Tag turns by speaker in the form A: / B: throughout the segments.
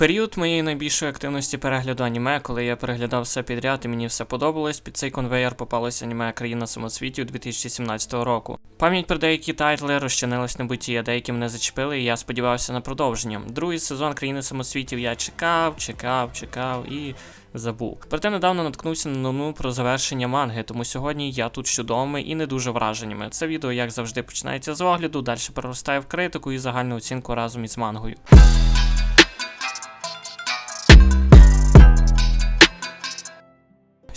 A: період моєї найбільшої активності перегляду аніме, коли я переглядав все підряд і мені все подобалось, під цей конвейер попалося аніме Країна самоцвітів 2017 року. Пам'ять про деякі тайтли розчинилась на буті, а деякі мене зачепили, і я сподівався на продовження. Другий сезон країни самоцвітів я чекав, чекав, чекав і забув. Проте недавно наткнувся на новину про завершення манги, тому сьогодні я тут з і не дуже враженнями. Це відео, як завжди, починається з огляду, далі переростає в критику і загальну оцінку разом із мангою.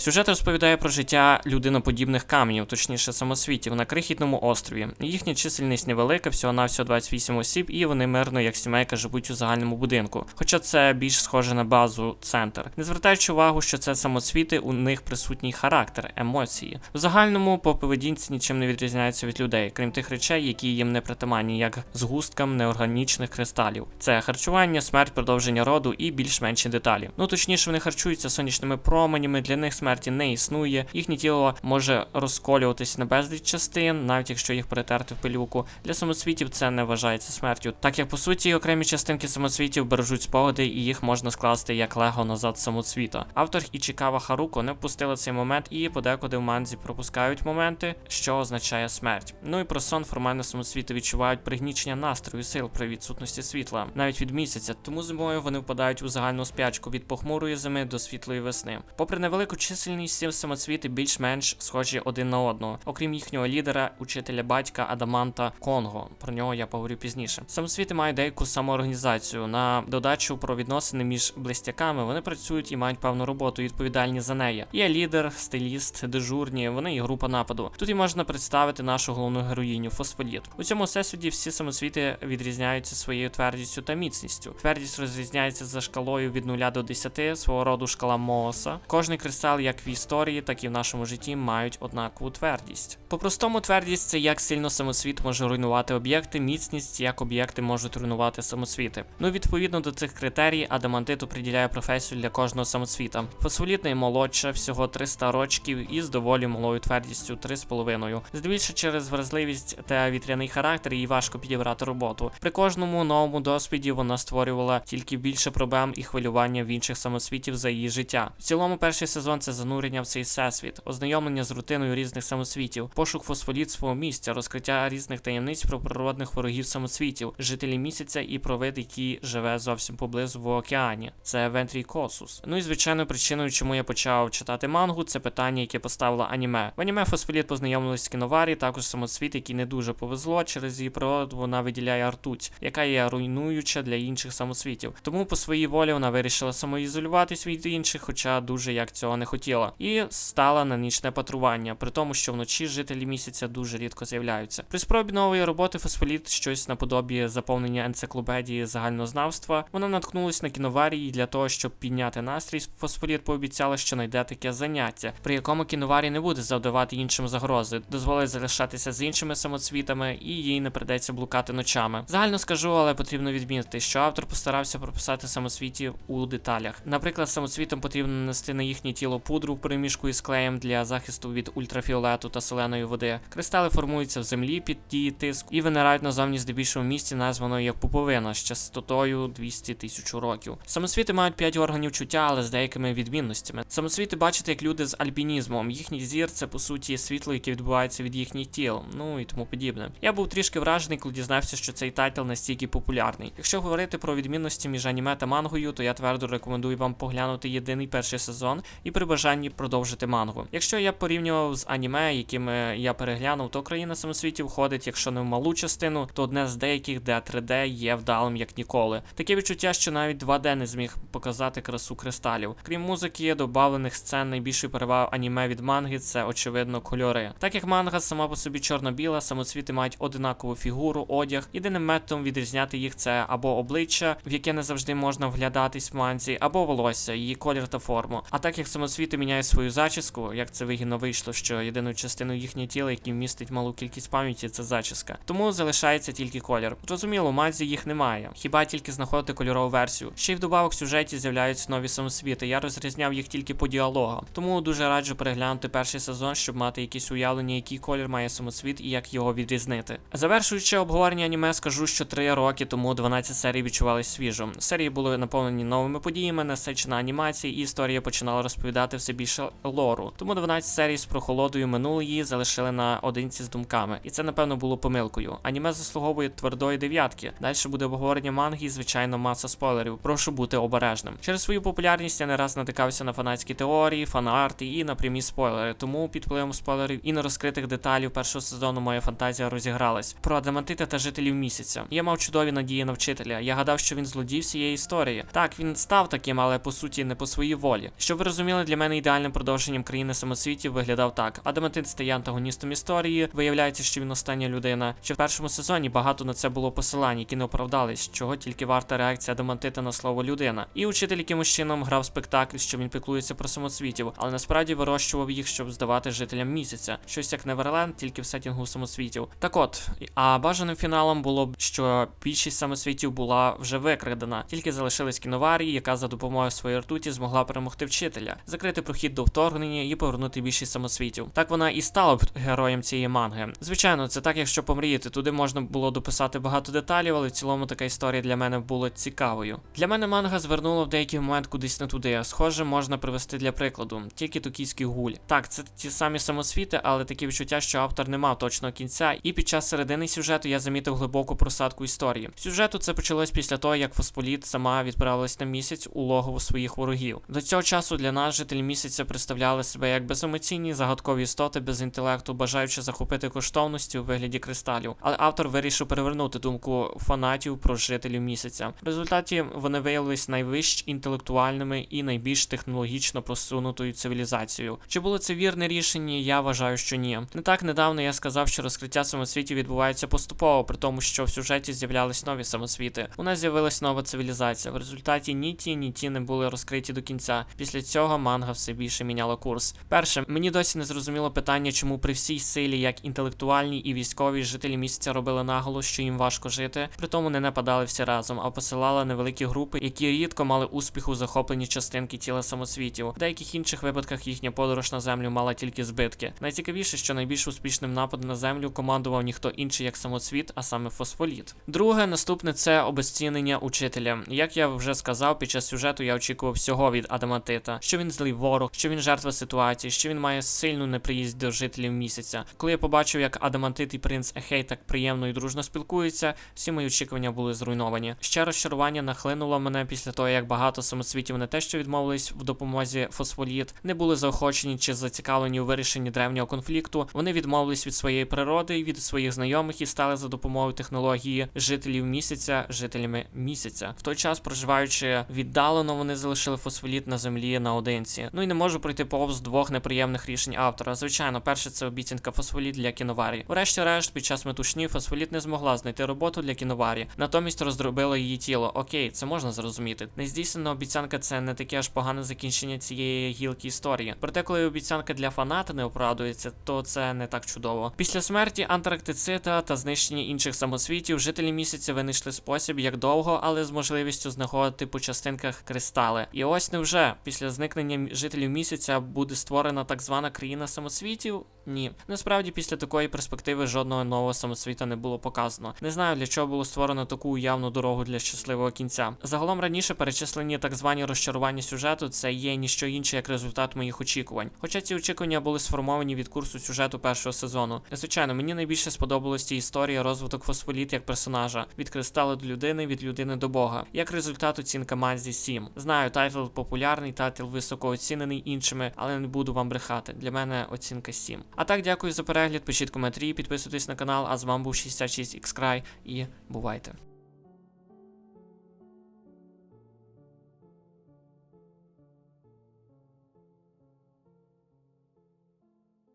A: Сюжет розповідає про життя людиноподібних каменів, точніше самосвітів, на крихітному острові. Їхня чисельність невелика, всього навсього 28 осіб, і вони мирно, як сімейка, живуть у загальному будинку. Хоча це більш схоже на базу центр. Не звертаючи увагу, що це самоцвіти, у них присутній характер, емоції. У загальному по поведінці нічим не відрізняються від людей, крім тих речей, які їм не притаманні, як згусткам неорганічних кристалів. Це харчування, смерть, продовження роду і більш-менші деталі. Ну точніше, вони харчуються сонячними променями, для них смерті не існує. Їхнє тіло може розколюватись на безліч частин, навіть якщо їх перетерти в пилюку. Для самоцвітів це не вважається смертю, так як по суті окремі частинки самоцвітів бережуть спогади, і їх можна скласти як лего назад самоцвіта. Автор Ічікава Харуко не впустили цей момент і подекуди в манзі пропускають моменти, що означає смерть. Ну і про сон формально самоцвіти відчувають пригнічення настрою сил при відсутності світла, навіть від місяця. Тому зимою вони впадають у загальну спячку від похмурої зими до світлої весни. Попри невелику чисельність, сім самоцвіти більш-менш схожі один на одного, окрім їхнього лідера, учителя батька Адаманта Конго. Про нього я поговорю пізніше. Самоцвіти мають деяку самоорганізацію. На додачу про відносини між блистяками вони працюють і мають певну роботу, відповідальні за неї. Є лідер, стиліст, дежурні, вони і група нападу. Тут і можна представити нашу головну героїню Фосфоліт. У цьому всесвіті всі самоцвіти відрізняються своєю твердістю та міцністю. Твердість розрізняється за шкалою від 0 до 10, свого роду шкала Мооса. Кожний кристал, як в історії, так і в нашому житті, мають однакову твердість. По-простому, твердість це як сильно самосвіт може руйнувати об'єкти, міцність, як об'єкти можуть руйнувати самосвіти. Ну, відповідно до цих критерій, адамантит оприділяє професію для кожного самосвіта. Фосфоліт наймолодша, всього 300 рочків із доволі малою твердістю 3,5. Здебільшого через вразливість та вітряний характер їй важко підібрати роботу. При кожному новому досвіді вона створювала тільки більше проблем і хвилювання в інших самосвітів за її життя. В цілому, перший сезон це занурення в цей всесвіт, ознайомлення з рутиною різних самосвітів, пошук фосфоліт свого місця, розкриття різних таємниць про природних ворогів самосвітів, жителі місяця і про вид, який живе зовсім поблизу в океані. Це Вентрій Косус. Ну і звичайно, причиною, чому я почав читати мангу, це питання, яке поставила аніме. В аніме Фосфоліт познайомилась з кіноварі, також самоцвіт, який не дуже повезло. Через її природу вона виділяє ртуть, яка є руйнуюча для інших самоцвітів. Тому по своїй волі вона вирішила самоізолюватись від інших, хоча дуже як цього не хотіла, і стала на нічне патрування, при тому, що вночі жителі місяця дуже рідко з'являються. При спробі нової роботи Фосфоліт щось наподобі заповнення енциклопедії загальнознавства. Вона наткнулась на кіноварії для того, щоб підняти настрій. Фосфоліт пообіцяла, що знайде таке заняття, при якому кіноварі не буде завдавати іншим загрози, дозволить залишатися з іншими самоцвітами, і їй не придеться блукати ночами. Загально скажу, але потрібно відмітити, що автор постарався прописати самоцвітів у деталях. Наприклад, самоцвітам потрібно нанести на їхнє тіло пудру в переміжку із клеєм для захисту від ультрафіолету та соленої води. Кристали формуються в землі під дії тиску і винирають назовні здебільшого місці, названої як пуповина з частотою 200 тисяч років. Самоцвіти мають 5 органів чуття, але з деякими відмінностями. Самоцвіти бачите як люди з альбінізмом. Їхній зір це по суті світло, яке відбувається від їхніх тіл, ну і тому подібне. Я був трішки вражений, коли дізнався, що цей тайтл настільки популярний. Якщо говорити про відмінності між аніме та мангою, то я твердо рекомендую вам поглянути єдиний перший сезон і при бажанні продовжити мангу. Якщо я порівнював з аніме, якими я переглянув, то країна самосвітів входить, якщо не в малу частину, то одне з деяких, де 3D є вдалим як ніколи. Таке відчуття, що навіть 2D не зміг показати красу кристалів. Крім музики, добавлених сцен, найбільшою перевагою аніме від манги це очевидно кольори. Так як манга сама по собі чорно-біла, самоцвіти мають одинакову фігуру, одяг. Єдиним методом відрізняти їх це або обличчя, в яке не завжди можна вглядатись в манзі, або волосся, її колір та форму. А так як самоцвіти фосфоліти міняють свою зачіску, як це вигідно вийшло, що єдиною частиною їхнього тіла, який містить малу кількість пам'яті, це зачіска. Тому залишається тільки колір. Зрозуміло, мазі їх немає. Хіба тільки знаходити кольорову версію. Ще й вдобавок в сюжеті з'являються нові самосвіти. Я розрізняв їх тільки по діалогам. Тому дуже раджу переглянути перший сезон, щоб мати якісь уявлення, який колір має самосвіт і як його відрізнити. Завершуючи обговорення аніме, скажу, що 3 роки тому 12 серій відчувались свіжо. Серії були наповнені новими подіями, насичена анімація, і історія починала розповідати все більше лору. Тому 12 серій з прохолодою минули її, залишили на одинці з думками. І це, напевно, було помилкою. Аніме заслуговує твердої дев'ятки. Далі буде обговорення манги і, звичайно, маса спойлерів. Прошу бути обережним. Через свою популярність я не раз натикався на фанатські теорії, фанарти і на прямі спойлери. Тому під впливом спойлерів і нерозкритих деталів першого сезону моя фантазія розігралась. Про Адамантита та жителів місяця. Я мав чудові надії на вчителя. Я гадав, що він злодій всієї історії. Так, він став таким, але по суті не по своїй волі. Щоб ви розуміли, для мене ідеальним продовженням країни самосвітів виглядав так: Адамантит стає антагоністом історії. Виявляється, що він остання людина. Ще в першому сезоні багато на це було посилань, які не оправдались, чого тільки варта реакція Адамантита на слово людина. І учитель якимось чином грав спектакль, що він піклується про самосвітів, але насправді вирощував їх, щоб здавати жителям місяця. Щось як Неверленд, тільки в сетінгу самосвітів. Так от, а бажаним фіналом було б, що більшість самосвітів була вже викрадена, тільки залишилась кіноварії, яка за допомогою своєї ртуті змогла перемогти вчителя, закрити прохід до вторгнення і повернути більшість самосвітів. Так вона і стала б героєм цієї манги. Звичайно, це так, якщо помріяти, туди можна було дописати багато деталів, але в цілому така історія для мене була цікавою. Для мене манга звернула в деякий момент кудись не туди. Схоже, можна привести для прикладу, тільки токійський гуль. Так, це ті самі самосвіти, але таке відчуття, що автор не мав точного кінця, і під час середини сюжету я замітив глибоку просадку історії. Сюжету це почалось після того, як Фосполіт сама відправилась на місяць у логово своїх ворогів. До цього часу для нас місяця представляли себе як беземоційні загадкові істоти без інтелекту, бажаючи захопити коштовності у вигляді кристалів. Але автор вирішив перевернути думку фанатів про жителів місяця. В результаті вони виявились найвищ інтелектуальними і найбільш технологічно просунутою цивілізацією. Чи було це вірне рішення? Я вважаю, що ні. Не так недавно я сказав, що розкриття самосвітів відбувається поступово, при тому, що в сюжеті з'являлись нові самосвіти. У нас з'явилась нова цивілізація. В результаті ні ті, ні ті не були розкриті до кінця. Після цього манга все більше міняла курс. Перше, мені досі не зрозуміло питання, чому при всій силі, як інтелектуальній і військовій, жителі місяця робили наголос, що їм важко жити, при тому не нападали всі разом, а посилали невеликі групи, які рідко мали успіх у захопленні частинки тіла самосвітів. В деяких інших випадках їхня подорож на землю мала тільки збитки. Найцікавіше, що найбільш успішним нападом на землю командував ніхто інший як самоцвіт, а саме фосфоліт. Друге, наступне це обезцінення учителя. Як я вже сказав, під час сюжету я очікував всього від Адамантита, що він злий ворог, що він жертва ситуації, що він має сильну неприязнь до жителів місяця. Коли я побачив, як Адамантит і принц Ехей так приємно і дружно спілкуються, всі мої очікування були зруйновані. Ще розчарування нахлинуло мене після того, як багато самосвітів не те, що відмовились в допомозі фосфоліт, не були заохочені чи зацікавлені у вирішенні древнього конфлікту. Вони відмовились від своєї природи і від своїх знайомих і стали за допомогою технології жителів місяця жителями місяця. В той час, проживаючи віддалено, вони залишили фосфоліт на землі наодинці. Ну і не можу пройти повз двох неприємних рішень автора. Звичайно, перше це обіцянка фосфоліт для кіноварі. Врешті-решт, під час метушні фосфоліт не змогла знайти роботу для кіноварі, натомість роздробила її тіло. Окей, це можна зрозуміти. Нездійснена обіцянка це не таке аж погане закінчення цієї гілки історії. Проте, коли обіцянка для фаната не оправдується, то це не так чудово. Після смерті Антарктицита та знищення інших самосвітів, жителі місяця винайшли спосіб, як довго, але з можливістю знаходити по частинках кристали. І ось невже після зникнення жителів місяця буде створена так звана країна самосвітів? Ні. Насправді, після такої перспективи жодного нового самосвіта не було показано. Не знаю, для чого було створено таку уявну дорогу для щасливого кінця. Загалом раніше перечислені так звані розчарування сюжету це є ніщо інше як результат моїх очікувань. Хоча ці очікування були сформовані від курсу сюжету першого сезону. Звичайно, мені найбільше сподобалась ця історія розвиток фосфоліт як персонажа від кристалу до людини, від людини до Бога. Як результат оцінка Мазі 7. Знаю, тайтл популярний, тайтл високо оцінений іншими, але не буду вам брехати. Для мене оцінка 7. А так, дякую за перегляд. Пишіть коментарі, підписуйтесь на канал. А з вами був 66xCry і бувайте.